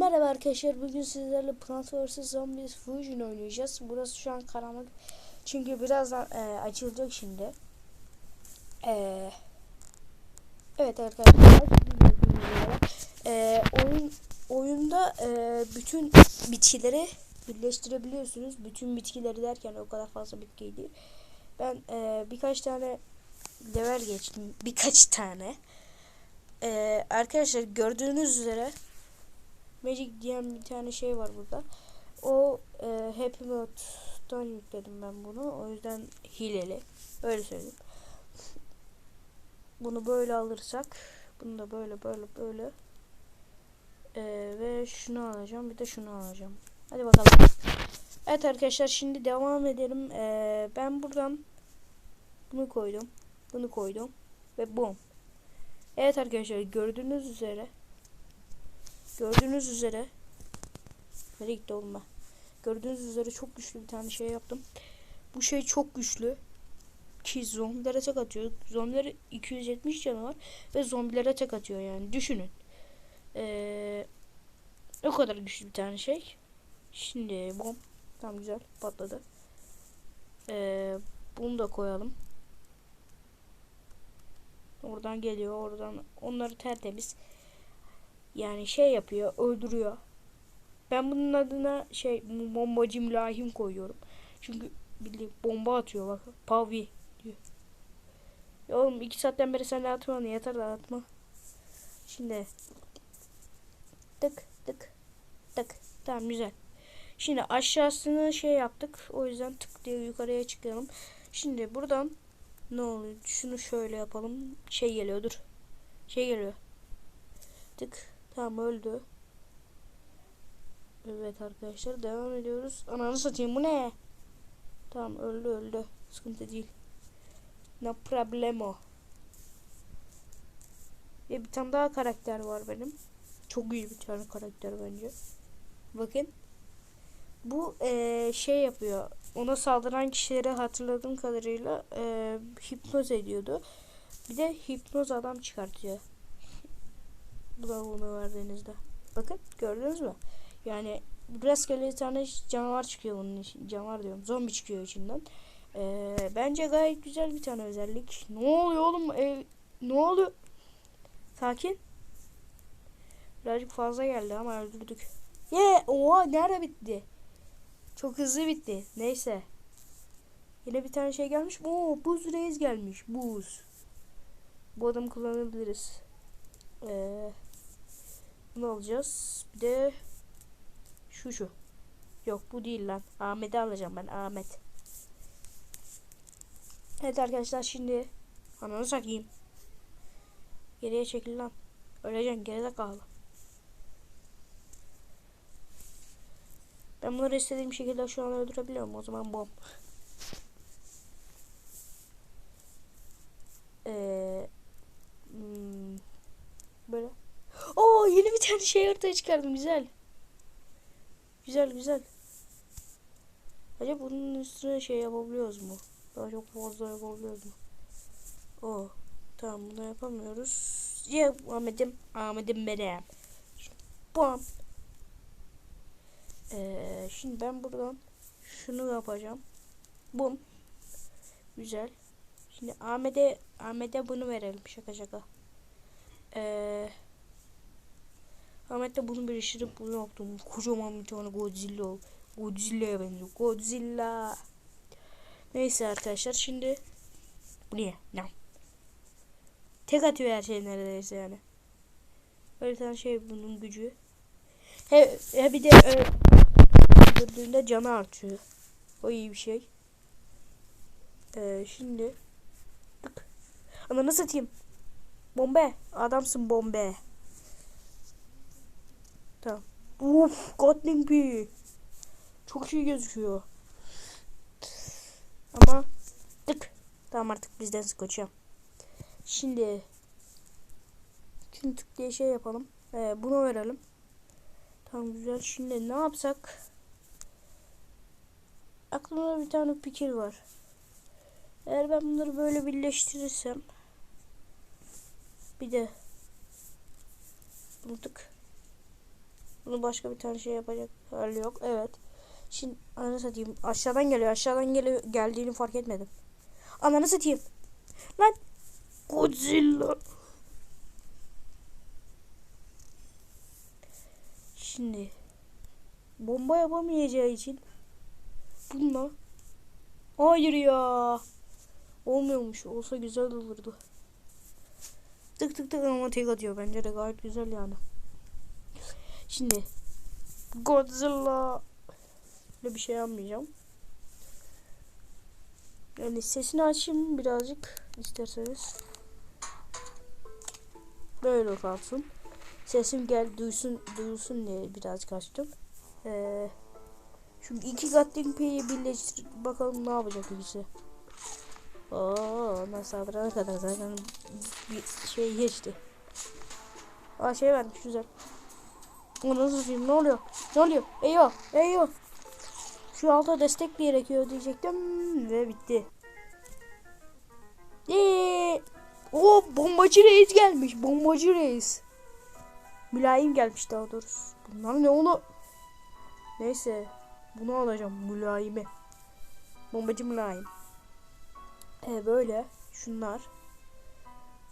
Merhaba arkadaşlar bugün sizlerle Plants vs Zombies Fusion oynayacağız. Burası şu an karanlık. Çünkü birazdan e, açılacak şimdi. E, evet arkadaşlar. E, oyun oyunda e, bütün bitkileri birleştirebiliyorsunuz. Bütün bitkileri derken o kadar fazla bitki değil. Ben e, birkaç tane level geçtim. Birkaç tane. E, arkadaşlar gördüğünüz üzere Magic diyen bir tane şey var burada. O e, Happy Mode'dan yükledim ben bunu. O yüzden hileli. Öyle söyleyeyim. Bunu böyle alırsak bunu da böyle böyle böyle e, ve şunu alacağım bir de şunu alacağım. Hadi bakalım. Evet arkadaşlar şimdi devam edelim. E, ben buradan bunu koydum. Bunu koydum. Ve bum. Evet arkadaşlar gördüğünüz üzere Gördüğünüz üzere Nereye gitti oğlum ben? Gördüğünüz üzere çok güçlü bir tane şey yaptım. Bu şey çok güçlü. Ki zombilere tek atıyor. Zombilere 270 canı var. Ve zombilere tek atıyor yani. Düşünün. Ee, o kadar güçlü bir tane şey. Şimdi bom. Tam güzel patladı. Ee, bunu da koyalım. Oradan geliyor. Oradan onları tertemiz yani şey yapıyor, öldürüyor. Ben bunun adına şey bombacı mülahim koyuyorum. Çünkü bildiğin bomba atıyor bak. Pavi diyor. Ya oğlum iki saatten beri sen atma yeter de atma. Şimdi tık tık tık. Tamam güzel. Şimdi aşağısını şey yaptık. O yüzden tık diye yukarıya çıkalım. Şimdi buradan ne oluyor? Şunu şöyle yapalım. Şey geliyor dur. Şey geliyor. Tık Tamam öldü. Evet arkadaşlar devam ediyoruz. Ananı satayım bu ne? Tamam öldü öldü. Sıkıntı değil. No problemo. Ve bir tane daha karakter var benim. Çok iyi bir tane karakter bence. Bakın. Bu ee, şey yapıyor. Ona saldıran kişileri hatırladığım kadarıyla ee, hipnoz ediyordu. Bir de hipnoz adam çıkartıyor. Bunu verdiğinizde. Bakın gördünüz mü? Yani rastgele bir tane canavar çıkıyor bunun için. Canavar diyorum. Zombi çıkıyor içinden. Ee, bence gayet güzel bir tane özellik. Ne oluyor oğlum? Ee, ne oluyor? Sakin. Birazcık fazla geldi ama öldürdük. Ye, yeah, oha nerede bitti? Çok hızlı bitti. Neyse. Yine bir tane şey gelmiş. Oo, buz reis gelmiş. Buz. Bu adamı kullanabiliriz. Eee bunu alacağız. Bir de şu şu. Yok bu değil lan. Ahmet'i alacağım ben. Ahmet. Evet arkadaşlar şimdi ananı sakayım. Geriye çekil lan. Öleceksin geride kaldı. Ben bunları istediğim şekilde şu an öldürebiliyorum. O zaman bom. Ee, hmm, böyle. Yeni bir tane şey ortaya çıkardım güzel. Güzel güzel. Acaba bunun üstüne şey yapabiliyoruz mu? Daha çok fazla yapabiliyoruz mu? Oo. Tamam bunu yapamıyoruz. Ya Ahmet'im. Ahmet'im benim. Bam. Ee, şimdi ben buradan şunu yapacağım. Bum. Güzel. Şimdi Ahmet'e Ahmet'e bunu verelim şaka şaka. Eee Ahmet de bunu birleştirip bunu yaptım. Kocaman bir tane Godzilla. Godzilla'ya benziyor. Godzilla. Neyse arkadaşlar şimdi bu ne? Tek atıyor her şey neredeyse yani. Böyle tane şey bunun gücü. He, he bir de e, öldürdüğünde canı artıyor. O iyi bir şey. Ee, şimdi tık. Ananı satayım. Bombe. Adamsın bombe. Tamam. Uf, Gatling P. Çok iyi gözüküyor. Ama tık. Tamam artık bizden sıkacağım. Şimdi şimdi tık diye şey yapalım. Ee, bunu verelim. Tamam güzel. Şimdi ne yapsak? Aklımda bir tane fikir var. Eğer ben bunları böyle birleştirirsem bir de tık Bunu başka bir tane şey yapacak hali yok. Evet. Şimdi ananı satayım. Aşağıdan geliyor. Aşağıdan geliyor. Geldiğini fark etmedim. Ananı satayım. Lan. Godzilla. Şimdi. Bomba yapamayacağı için. Bununla. Hayır ya. Olmuyormuş. Olsa güzel olurdu. Tık tık tık ama tek atıyor. Bence de gayet güzel yani. Şimdi. Godzilla. Böyle bir şey yapmayacağım. Yani sesini açayım birazcık isterseniz. Böyle kalsın. Sesim gel duysun duyulsun diye birazcık açtım. Ee, şu iki Gatling birleştir bakalım ne yapacak ikisi. Oo, ondan saldırana kadar zaten bir şey geçti. Aa şey vermiş güzel. Onu nasıl tutayım ne oluyor? Ne oluyor? Eyo eyo. Şu alta destek gerekiyor diyecektim ve bitti. Eee. O bombacı reis gelmiş. Bombacı reis. Mülayim gelmiş daha doğrusu. Bunlar ne onu? Neyse. Bunu alacağım mülayimi. Bombacı mülayim. E böyle. Şunlar.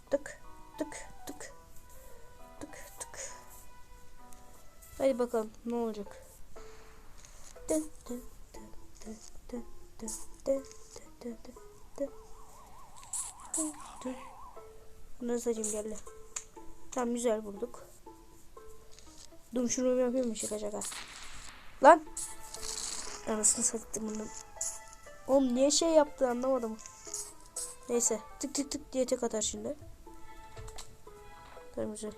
Tık tık. Tık Hadi bakalım ne olacak. Bunları saçım geldi. Tam güzel bulduk. Dum şunu yapıyor mu şaka şaka. Lan. Anasını sattım bunu. Oğlum niye şey yaptı anlamadım. Neyse tık tık tık diye tek atar şimdi. Tamam güzel.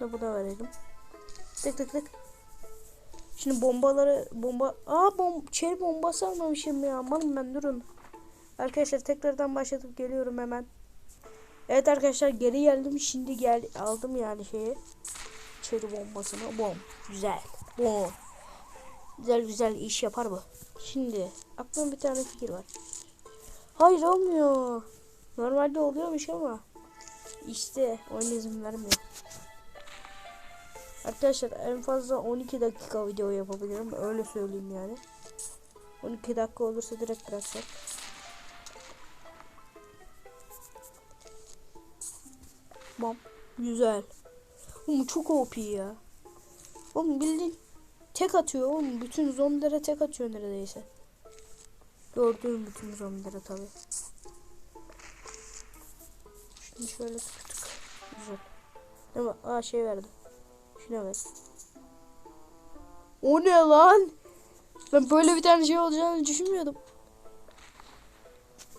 Bunu buna verelim. Tık tık tık. Şimdi bombaları bomba Aa bom çeri bombası almamışım ya. Aman ben durun. Arkadaşlar tekrardan başlatıp geliyorum hemen. Evet arkadaşlar geri geldim. Şimdi gel aldım yani şeyi. Çeri bombasını. Bom. Güzel. Bom. Güzel güzel iş yapar bu. Şimdi aklımda bir tane fikir var. Hayır olmuyor. Normalde oluyormuş ama işte oyun izin vermiyor. Arkadaşlar en fazla 12 dakika video yapabilirim. Öyle söyleyeyim yani. 12 dakika olursa direkt bırakacak. Bom. Güzel. Oğlum çok OP ya. Oğlum bildiğin tek atıyor oğlum. Bütün zombilere tek atıyor neredeyse. Gördüğüm bütün zombilere tabi. Şimdi şöyle tık. Güzel. Mi? Aa şey verdi. Şuna ver. O ne lan? Ben böyle bir tane şey olacağını düşünmüyordum.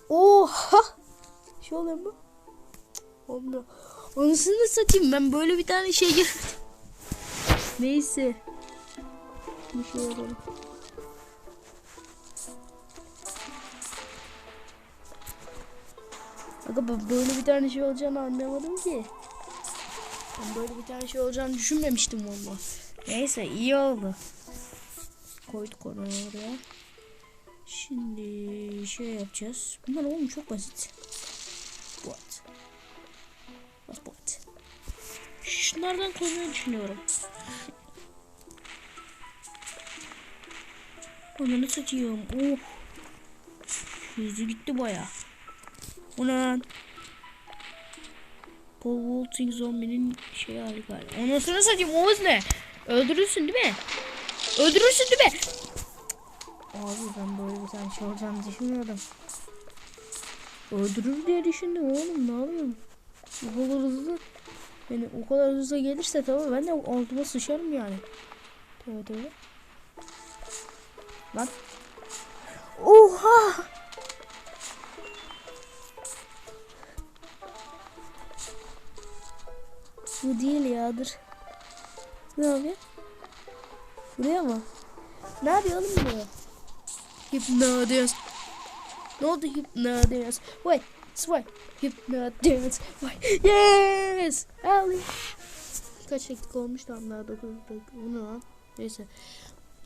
Oha! Şey oluyor mu? Olmuyor. Anasını satayım ben böyle bir tane şey görmedim. Neyse. Bir şey yapalım. Aga ben böyle bir tane şey olacağını anlamadım ki. Ben böyle bir tane şey olacağını düşünmemiştim valla. Neyse iyi oldu. Koyduk onu oraya. Şimdi şey yapacağız. Bunlar oğlum çok basit. What? What what? Şunlardan koymayı düşünüyorum. Onu satıyorum. Oh. Hızlı gitti baya. Ulan. Paul Walting zombinin şey hali galiba. Anasını satayım Oğuz ne? Öldürürsün değil mi? Öldürürsün değil mi? Abi ben böyle bir tane şey olacağını düşünmüyordum. Öldürür diye düşündüm oğlum ne yapıyorum? Bu kadar hızlı. Yani o kadar hızlı gelirse tabii ben de altıma sıçarım yani. Tövbe tövbe. Lan. Oha! Bu değil ya. Ne yapıyor? Buraya mı? Ne yapıyor oğlum bu? Hypnotize. Ne oldu hypnotize? Wait, wait. Hypnotize. Wait. Yes! Ali. Kaç dakika olmuş tam daha 9 dakika. Bu lan? Neyse.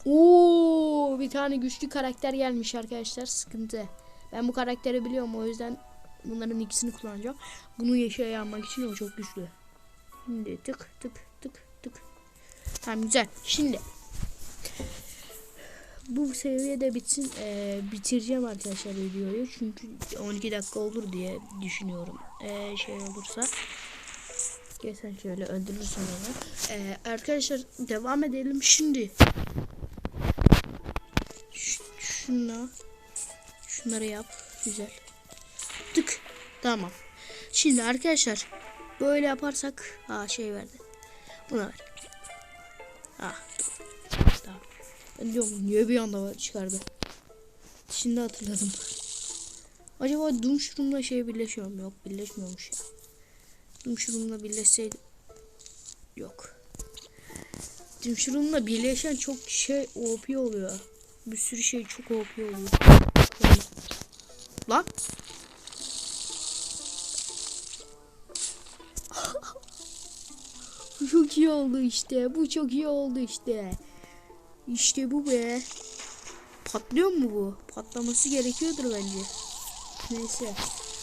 Oo, bir tane güçlü karakter gelmiş arkadaşlar. Sıkıntı. Ben bu karakteri biliyorum o yüzden bunların ikisini kullanacağım. Bunu yaşaya almak için o çok güçlü. Şimdi tık tık tık tık. Tamam güzel. Şimdi bu seviyede bitsin. Ee, bitireceğim arkadaşlar videoyu. Çünkü 12 dakika olur diye düşünüyorum. Ee, şey olursa. Gel sen şöyle öldürürsün onu. Ee, arkadaşlar devam edelim şimdi. Şuna şunları yap. Güzel. Tık. Tamam. Şimdi arkadaşlar böyle yaparsak ha şey verdi. Buna ver. Ah. Tamam. Ben diyorum niye bir anda çıkardı. Şimdi hatırladım. Acaba Doom Shroom'la şey birleşiyor mu? Yok birleşmiyormuş ya. Doom Shroom'la birleşseydi. Yok. Doom Shroom'la birleşen çok şey OP oluyor. Bir sürü şey çok OP oluyor. Çok iyi oldu işte. Bu çok iyi oldu işte. İşte bu be. Patlıyor mu bu? Patlaması gerekiyordur bence. Neyse.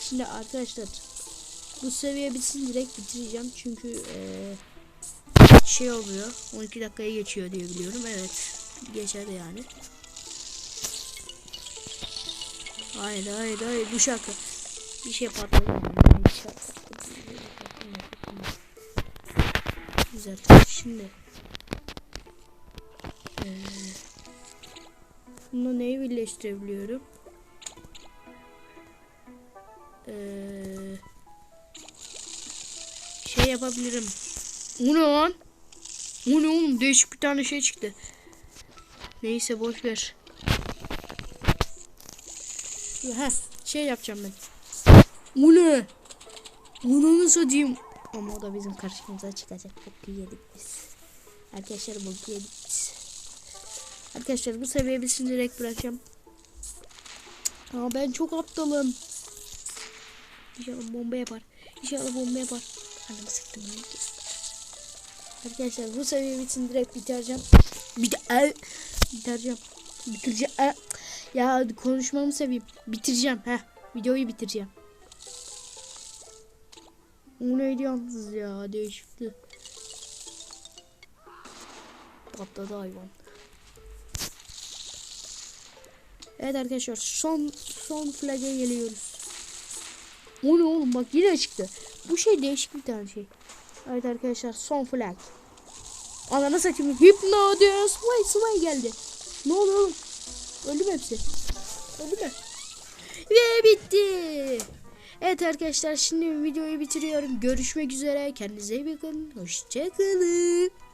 Şimdi arkadaşlar bu seviye bitsin direkt bitireceğim çünkü eee, şey oluyor 12 dakikaya geçiyor diye biliyorum evet geçer yani hayır hayır hayır bu şarkı bir şey patladı. Bir şey patladı. Güzel şimdi eee Bununla neyi birleştirebiliyorum? Ee, şey yapabilirim. O ne? Değişik bir tane şey çıktı. Neyse boş ver. Heh, şey yapacağım ben. O ne? Onu. Ama o da bizim karşımıza çıkacak. Boku yedik biz. Arkadaşlar boku yedik. Arkadaşlar bu seviye bitsin direkt bırakacağım. Aa ben çok aptalım. İnşallah bomba yapar. İnşallah bomba yapar. Anamı sıktım. Arkadaşlar bu seviye bitsin direkt bitireceğim. Bir de el bitireceğim. Bitireceğim. Ya konuşmamı seveyim. Bitireceğim. Heh. Videoyu bitireceğim. O neydi yalnız ya değişikti. Patladı hayvan. Evet arkadaşlar son son flag'a geliyoruz. O ne oğlum bak yine çıktı. Bu şey değişik bir tane şey. Evet arkadaşlar son flag. Ananı satayım. Hypnosis. Sway sway geldi. Ne oldu oğlum? Öldü mü hepsi? Öldü mü? Ve bitti. Evet arkadaşlar şimdi videoyu bitiriyorum. Görüşmek üzere. Kendinize iyi bakın. Hoşçakalın.